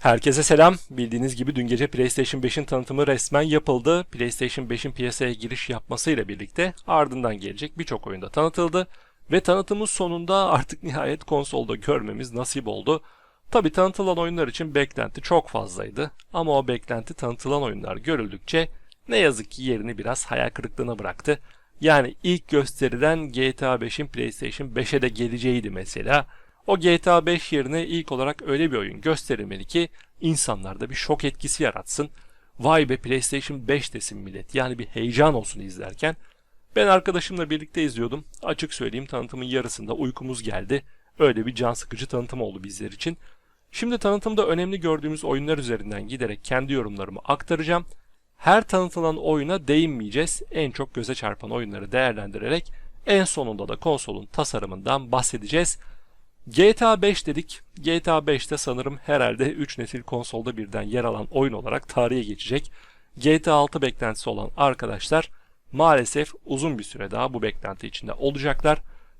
Herkese selam. Bildiğiniz gibi dün gece PlayStation 5'in tanıtımı resmen yapıldı. PlayStation 5'in piyasaya giriş yapmasıyla birlikte ardından gelecek birçok oyunda tanıtıldı. Ve tanıtımın sonunda artık nihayet konsolda görmemiz nasip oldu. Tabi tanıtılan oyunlar için beklenti çok fazlaydı. Ama o beklenti tanıtılan oyunlar görüldükçe ne yazık ki yerini biraz hayal kırıklığına bıraktı. Yani ilk gösteriden GTA 5'in PlayStation 5'e de geleceğiydi mesela. O GTA 5 yerine ilk olarak öyle bir oyun gösterilmeli ki insanlarda bir şok etkisi yaratsın. Vay be PlayStation 5 desin millet. Yani bir heyecan olsun izlerken. Ben arkadaşımla birlikte izliyordum. Açık söyleyeyim tanıtımın yarısında uykumuz geldi. Öyle bir can sıkıcı tanıtım oldu bizler için. Şimdi tanıtımda önemli gördüğümüz oyunlar üzerinden giderek kendi yorumlarımı aktaracağım. Her tanıtılan oyuna değinmeyeceğiz. En çok göze çarpan oyunları değerlendirerek en sonunda da konsolun tasarımından bahsedeceğiz. GTA 5 dedik. GTA 5'te sanırım herhalde 3 nesil konsolda birden yer alan oyun olarak tarihe geçecek. GTA 6 beklentisi olan arkadaşlar maalesef uzun bir süre daha bu beklenti içinde olacaklar.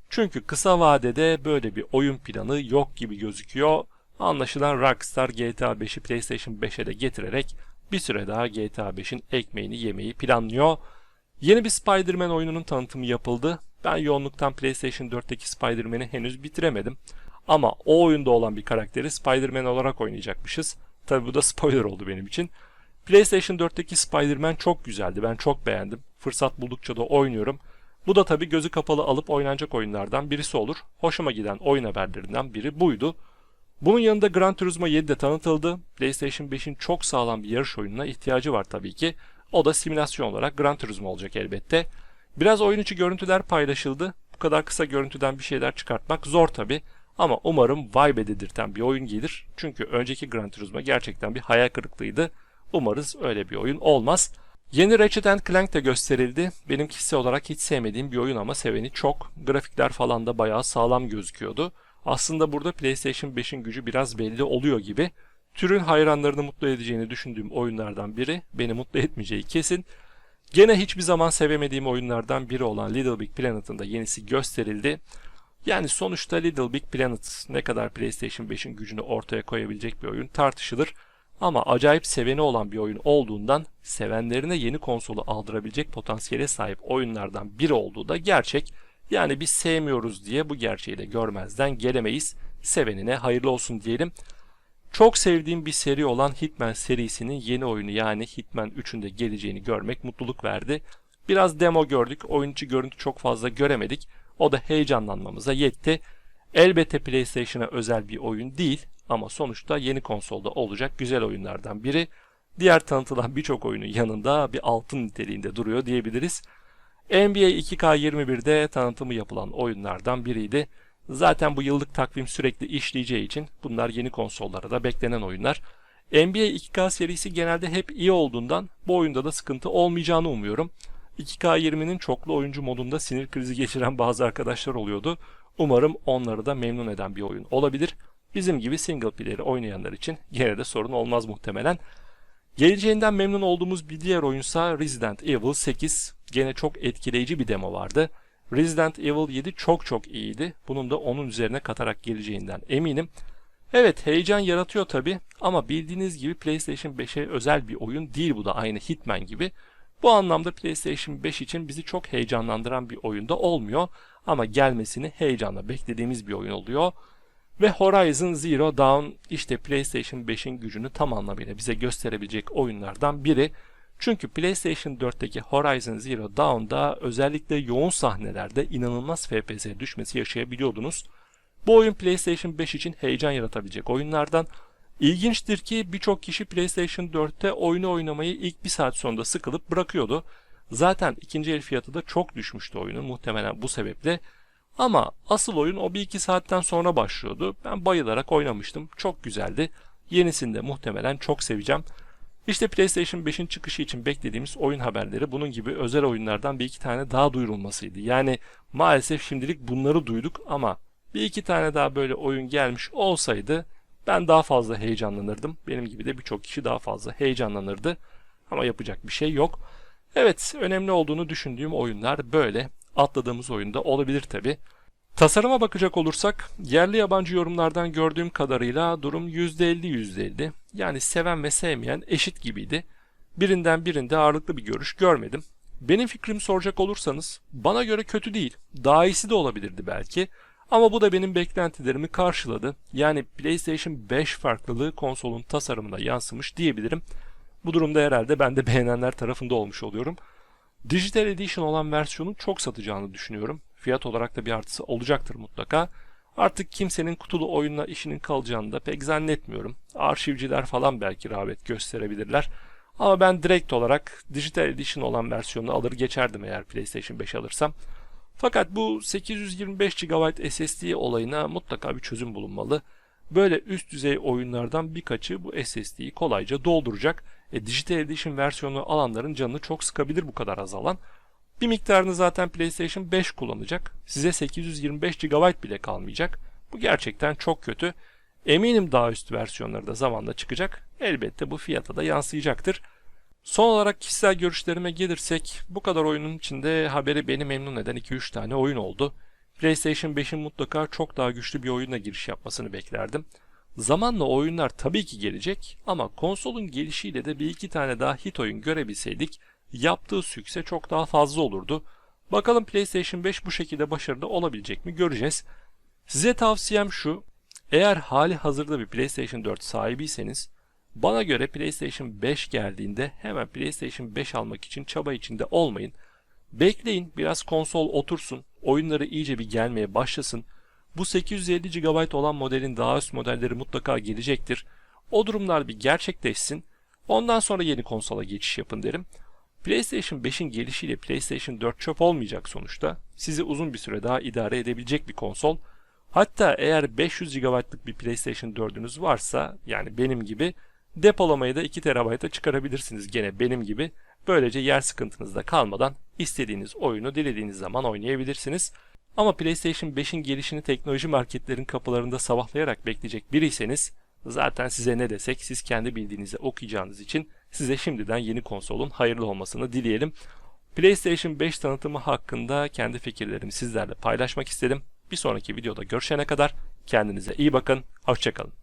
Çünkü kısa vadede böyle bir oyun planı yok gibi gözüküyor. Anlaşılan Rockstar GTA 5'i PlayStation 5'e de getirerek bir süre daha GTA 5'in ekmeğini yemeyi planlıyor. Yeni bir Spider-Man oyununun tanıtımı yapıldı. Ben yoğunluktan PlayStation 4'teki Spider-Man'i henüz bitiremedim. Ama o oyunda olan bir karakteri Spider-Man olarak oynayacakmışız. Tabi bu da spoiler oldu benim için. PlayStation 4'teki Spider-Man çok güzeldi. Ben çok beğendim. Fırsat buldukça da oynuyorum. Bu da tabi gözü kapalı alıp oynanacak oyunlardan birisi olur. Hoşuma giden oyun haberlerinden biri buydu. Bunun yanında Gran Turismo 7 de tanıtıldı. PlayStation 5'in çok sağlam bir yarış oyununa ihtiyacı var tabii ki. O da simülasyon olarak Gran Turismo olacak elbette. Biraz oyun içi görüntüler paylaşıldı. Bu kadar kısa görüntüden bir şeyler çıkartmak zor tabi. Ama umarım vibe dedirten bir oyun gelir. Çünkü önceki Gran Turismo gerçekten bir hayal kırıklığıydı. Umarız öyle bir oyun olmaz. Yeni Ratchet Clank de gösterildi. Benim kişisel olarak hiç sevmediğim bir oyun ama seveni çok. Grafikler falan da bayağı sağlam gözüküyordu. Aslında burada PlayStation 5'in gücü biraz belli oluyor gibi. Türün hayranlarını mutlu edeceğini düşündüğüm oyunlardan biri, beni mutlu etmeyeceği kesin. Gene hiçbir zaman sevemediğim oyunlardan biri olan Little Big Planet'ın da yenisi gösterildi. Yani sonuçta Little Big Planet ne kadar PlayStation 5'in gücünü ortaya koyabilecek bir oyun tartışılır. Ama acayip seveni olan bir oyun olduğundan sevenlerine yeni konsolu aldırabilecek potansiyele sahip oyunlardan biri olduğu da gerçek. Yani biz sevmiyoruz diye bu gerçeği de görmezden gelemeyiz. Sevenine hayırlı olsun diyelim. Çok sevdiğim bir seri olan Hitman serisinin yeni oyunu yani Hitman 3'ün de geleceğini görmek mutluluk verdi. Biraz demo gördük, oyuncu görüntü çok fazla göremedik. O da heyecanlanmamıza yetti. Elbette PlayStation'a özel bir oyun değil ama sonuçta yeni konsolda olacak güzel oyunlardan biri. Diğer tanıtılan birçok oyunun yanında bir altın niteliğinde duruyor diyebiliriz. NBA 2K21'de tanıtımı yapılan oyunlardan biriydi. Zaten bu yıllık takvim sürekli işleyeceği için bunlar yeni konsollara da beklenen oyunlar. NBA 2K serisi genelde hep iyi olduğundan bu oyunda da sıkıntı olmayacağını umuyorum. 2K20'nin çoklu oyuncu modunda sinir krizi geçiren bazı arkadaşlar oluyordu. Umarım onları da memnun eden bir oyun olabilir. Bizim gibi single player'i oynayanlar için gene de sorun olmaz muhtemelen. Geleceğinden memnun olduğumuz bir diğer oyunsa Resident Evil 8. Gene çok etkileyici bir demo vardı. Resident Evil 7 çok çok iyiydi. Bunun da onun üzerine katarak geleceğinden eminim. Evet heyecan yaratıyor tabi ama bildiğiniz gibi PlayStation 5'e özel bir oyun değil bu da aynı Hitman gibi. Bu anlamda PlayStation 5 için bizi çok heyecanlandıran bir oyunda olmuyor ama gelmesini heyecanla beklediğimiz bir oyun oluyor. Ve Horizon Zero Dawn işte PlayStation 5'in gücünü tam anlamıyla bize gösterebilecek oyunlardan biri. Çünkü PlayStation 4'teki Horizon Zero Dawn'da özellikle yoğun sahnelerde inanılmaz FPS düşmesi yaşayabiliyordunuz. Bu oyun PlayStation 5 için heyecan yaratabilecek oyunlardan. İlginçtir ki birçok kişi PlayStation 4'te oyunu oynamayı ilk bir saat sonunda sıkılıp bırakıyordu. Zaten ikinci el fiyatı da çok düşmüştü oyunun muhtemelen bu sebeple. Ama asıl oyun o bir iki saatten sonra başlıyordu. Ben bayılarak oynamıştım. Çok güzeldi. Yenisini de muhtemelen çok seveceğim. İşte PlayStation 5'in çıkışı için beklediğimiz oyun haberleri bunun gibi özel oyunlardan bir iki tane daha duyurulmasıydı. Yani maalesef şimdilik bunları duyduk ama bir iki tane daha böyle oyun gelmiş olsaydı ben daha fazla heyecanlanırdım. Benim gibi de birçok kişi daha fazla heyecanlanırdı. Ama yapacak bir şey yok. Evet, önemli olduğunu düşündüğüm oyunlar böyle. Atladığımız oyunda olabilir tabi. Tasarıma bakacak olursak yerli yabancı yorumlardan gördüğüm kadarıyla durum %50 %50. Yani seven ve sevmeyen eşit gibiydi. Birinden birinde ağırlıklı bir görüş görmedim. Benim fikrimi soracak olursanız bana göre kötü değil. Daha iyisi de olabilirdi belki. Ama bu da benim beklentilerimi karşıladı. Yani PlayStation 5 farklılığı konsolun tasarımına yansımış diyebilirim. Bu durumda herhalde ben de beğenenler tarafında olmuş oluyorum. Digital Edition olan versiyonun çok satacağını düşünüyorum. Fiyat olarak da bir artısı olacaktır mutlaka. Artık kimsenin kutulu oyunla işinin kalacağını da pek zannetmiyorum. Arşivciler falan belki rağbet gösterebilirler. Ama ben direkt olarak Digital Edition olan versiyonu alır geçerdim eğer PlayStation 5 alırsam. Fakat bu 825 GB SSD olayına mutlaka bir çözüm bulunmalı. Böyle üst düzey oyunlardan birkaçı bu SSD'yi kolayca dolduracak. E, Digital Edition versiyonu alanların canını çok sıkabilir bu kadar az alan. Bir miktarını zaten PlayStation 5 kullanacak. Size 825 GB bile kalmayacak. Bu gerçekten çok kötü. Eminim daha üst versiyonları da zamanla çıkacak. Elbette bu fiyata da yansıyacaktır. Son olarak kişisel görüşlerime gelirsek bu kadar oyunun içinde haberi beni memnun eden 2-3 tane oyun oldu. PlayStation 5'in mutlaka çok daha güçlü bir oyunla giriş yapmasını beklerdim. Zamanla oyunlar tabii ki gelecek ama konsolun gelişiyle de bir iki tane daha hit oyun görebilseydik yaptığı sükse çok daha fazla olurdu. Bakalım PlayStation 5 bu şekilde başarılı olabilecek mi göreceğiz. Size tavsiyem şu. Eğer hali hazırda bir PlayStation 4 sahibiyseniz bana göre PlayStation 5 geldiğinde hemen PlayStation 5 almak için çaba içinde olmayın. Bekleyin biraz konsol otursun, oyunları iyice bir gelmeye başlasın. Bu 850 GB olan modelin daha üst modelleri mutlaka gelecektir. O durumlar bir gerçekleşsin. Ondan sonra yeni konsola geçiş yapın derim. PlayStation 5'in gelişiyle PlayStation 4 çöp olmayacak sonuçta. Sizi uzun bir süre daha idare edebilecek bir konsol. Hatta eğer 500 GB'lık bir PlayStation 4'ünüz varsa yani benim gibi depolamayı da 2 TB'a çıkarabilirsiniz gene benim gibi. Böylece yer sıkıntınız da kalmadan istediğiniz oyunu dilediğiniz zaman oynayabilirsiniz. Ama PlayStation 5'in gelişini teknoloji marketlerin kapılarında sabahlayarak bekleyecek biriyseniz zaten size ne desek siz kendi bildiğinizi okuyacağınız için size şimdiden yeni konsolun hayırlı olmasını dileyelim. PlayStation 5 tanıtımı hakkında kendi fikirlerimi sizlerle paylaşmak istedim. Bir sonraki videoda görüşene kadar kendinize iyi bakın, hoşçakalın.